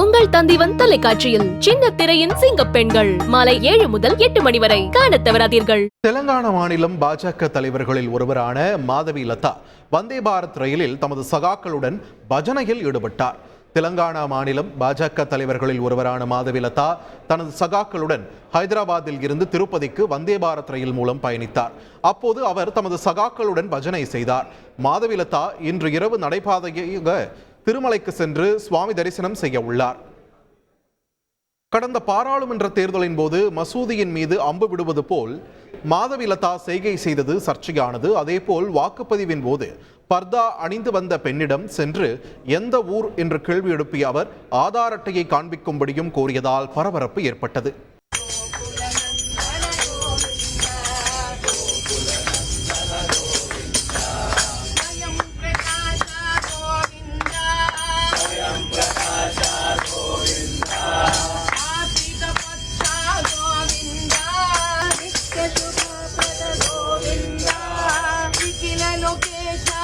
உங்கள் தந்திவன் தொலைக்காட்சியில் சின்ன திரையின் சிங்க பெண்கள். மாலை ஏழு முதல் எட்டு மணி வரை காண தவறாதீர்கள். தெலங்கானா மாநிலம் பாஜக தலைவர்களில் ஒருவரான மாதவி லதா வந்தே பாரத் ரயிலில் தமது சகாக்களுடன் பஜனையில் ஈடுபட்டார். தெலங்கானா மாநிலம் பாஜக தலைவர்களில் ஒருவரான மாதவி லதா தனது சகாக்களுடன் ஹைதராபாத்தில் இருந்து திருப்பதிக்கு வந்தே பாரத் ரயில் மூலம் பயணித்தார். அப்போது அவர் தமது சகாக்களுடன் பஜனை செய்தார். மாதவி லதா இன்று இரவு நடைபாதையாக திருமலைக்கு சென்று சுவாமி தரிசனம் செய்ய உள்ளார். கடந்த பாராளுமன்ற தேர்தலின் போது மசூதியின் மீது அம்பு விடுவது போல் மாதவி லதா செய்கை செய்தது சர்ச்சையானது. அதேபோல் வாக்குப்பதிவின் போது பர்தா அணிந்து வந்த பெண்ணிடம் சென்று எந்த ஊர் என்று கேள்வி எழுப்பிய அவர் ஆதார் அட்டையை காண்பிக்கும்படியும் கோரியதால் பரபரப்பு ஏற்பட்டது.